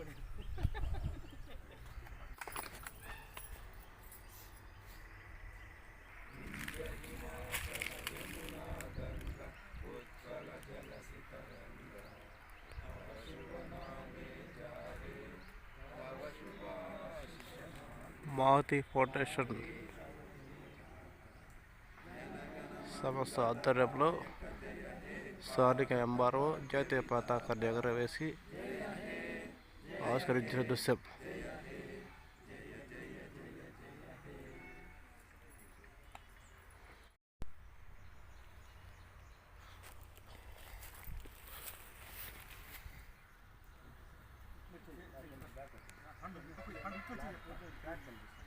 అనుకోండి మారుతి ఫౌండేషన్ సంస్థ ఆధ్వర్యంలో స్థానిక ఎంఆర్ఓ జాతీయ పతాకాన్ని ఎగరవేసి ఆవిష్కరించిన దృశ్యం ఈ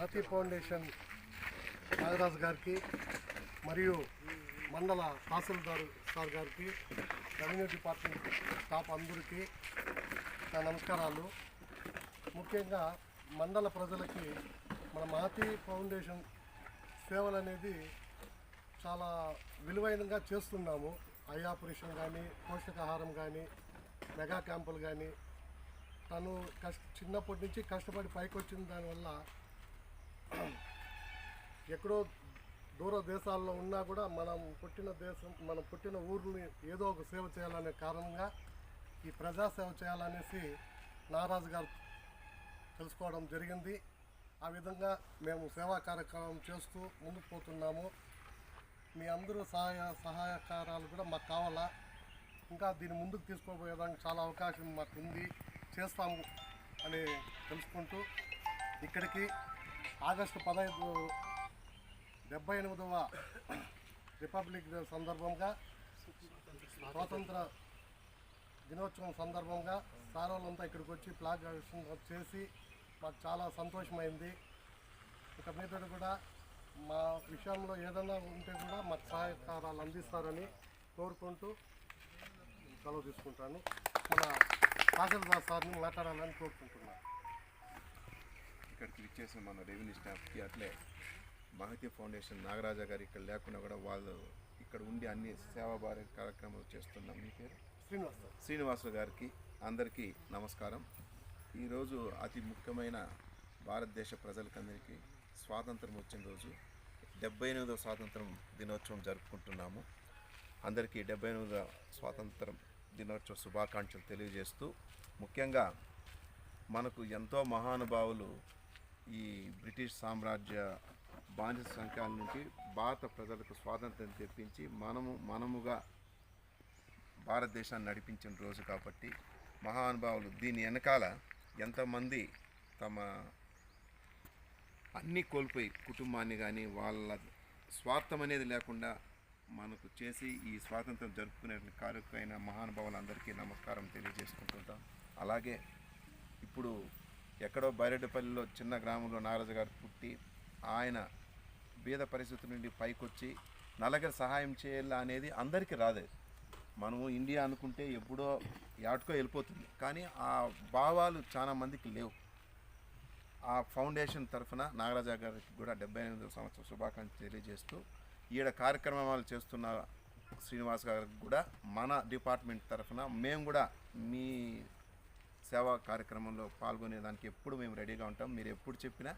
మహతి ఫౌండేషన్ నాగరాజు గారికి మరియు మండల తహసీల్దార్ సార్ గారికి రెవెన్యూ డిపార్ట్మెంట్ స్టాఫ్ అందరికీ నా నమస్కారాలు. ముఖ్యంగా మండల ప్రజలకి మన మహతి ఫౌండేషన్ సేవలు అనేది చాలా విలువైనగా చేస్తున్నాము. ఐ ఆపరేషన్ కానీ పోషకాహారం కానీ మెగా క్యాంపులు కానీ తను కష్ట చిన్నప్పటి నుంచి కష్టపడి పైకి వచ్చిన దానివల్ల ఎక్కడో దూర దేశాల్లో ఉన్నా కూడా మనం పుట్టిన దేశం మనం పుట్టిన ఊరిని ఏదో ఒక సేవ చేయాలనే కారణంగా ఈ ప్రజాసేవ చేయాలనేసి నారాజు గారు తెలుసుకోవడం జరిగింది. ఆ విధంగా మేము సేవా కార్యక్రమం చేస్తూ ముందుకు పోతున్నాము. మీ అందరూ సహాయ సహాయకారాలు కూడా మాకు కావాలా? ఇంకా దీన్ని ముందుకు తీసుకోబోయేదానికి చాలా అవకాశం మాకు ఉంది చేస్తాము అని తెలుసుకుంటూ ఇక్కడికి ఆగస్టు పదహైదు డెబ్బై ఎనిమిదవ రిపబ్లిక్ డే సందర్భంగా స్వాతంత్ర దినోత్సవం సందర్భంగా సార్ వాళ్ళంతా ఇక్కడికి వచ్చి ఫ్లాగ్ చేసి మాకు చాలా సంతోషమైంది. ఇక మీద కూడా మా విషయంలో ఏదైనా ఉంటే కూడా మాకు సహాయకారాలు అందిస్తారని కోరుకుంటూ సెలవు తీసుకుంటాను. మన తహసీల్దార్ సార్ని మాట్లాడాలని కోరుకుంటున్నాను. ఇక్కడికి ఇచ్చేసిన మన రెవెన్యూ స్టాఫ్కి అట్లే మహతి ఫౌండేషన్ నాగరాజా గారు ఇక్కడ లేకుండా కూడా వాళ్ళు ఇక్కడ ఉండి అన్ని సేవాభార కార్యక్రమాలు చేస్తున్నాం. మీ పేరు? శ్రీనివాస్ సార్ శ్రీనివాసులు గారికి అందరికీ నమస్కారం. ఈరోజు అతి ముఖ్యమైన భారతదేశ ప్రజలకందరికీ స్వాతంత్రం వచ్చిన రోజు డెబ్బై ఎనిమిదవ స్వాతంత్రం దినోత్సవం జరుపుకుంటున్నాము. అందరికీ డెబ్బై ఎనిమిదవ స్వాతంత్రం దినోత్సవ శుభాకాంక్షలు తెలియజేస్తూ ముఖ్యంగా మనకు ఎంతో మహానుభావులు ఈ బ్రిటిష్ సామ్రాజ్య బానిస సంఖ్యాల నుంచి భారత ప్రజలకు స్వాతంత్రం తెప్పించి మనము మనముగా భారతదేశాన్ని నడిపించిన రోజు కాబట్టి మహానుభావులు దీని వెనకాల ఎంతమంది తమ అన్నీ కోల్పోయి కుటుంబాన్ని కానీ వాళ్ళ స్వార్థం అనేది లేకుండా మనకు చేసి ఈ స్వాతంత్రం జరుపుకునే కార్యక్రమైన మహానుభావులందరికీ నమస్కారం తెలియజేసుకుంటుంటాం. అలాగే ఇప్పుడు ఎక్కడో బైరెడ్డిపల్లిలో చిన్న గ్రామంలో నాగరాజు గారు పుట్టి ఆయన బీద పరిస్థితి నుండి పైకొచ్చి నలగరి సహాయం చేయాలా అనేది అందరికీ రాదు. మనము ఇండియా అనుకుంటే ఎప్పుడో యాటుకో వెళ్ళిపోతుంది. కానీ ఆ భావాలు చాలా మందికి లేవు. ఆ ఫౌండేషన్ తరఫున నాగరాజా గారికి కూడా డెబ్బై ఎనిమిదవ సంవత్సరం శుభాకాంక్షలు తెలియజేస్తూ ఈడ కార్యక్రమాలు చేస్తున్న శ్రీనివాస్ గారికి కూడా మన డిపార్ట్మెంట్ తరఫున మేము కూడా మీ సేవా కార్యక్రమంలో పాల్గొనేదానికి ఎప్పుడు మేము రెడీగా ఉంటాం. మీరు ఎప్పుడు చెప్పినా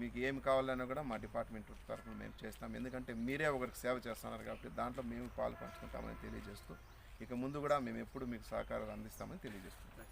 మీకు ఏమి కావాలన్నా కూడా మా డిపార్ట్మెంట్ తరఫున మేము చేస్తాం. ఎందుకంటే మీరే ఒకరికి సేవ చేస్తున్నారు కాబట్టి దాంట్లో మేము పాలు పంచుకుంటామని తెలియజేస్తూ ఇక ముందు కూడా మేము ఎప్పుడు మీకు సహకారాలు అందిస్తామని తెలియజేస్తున్నాం.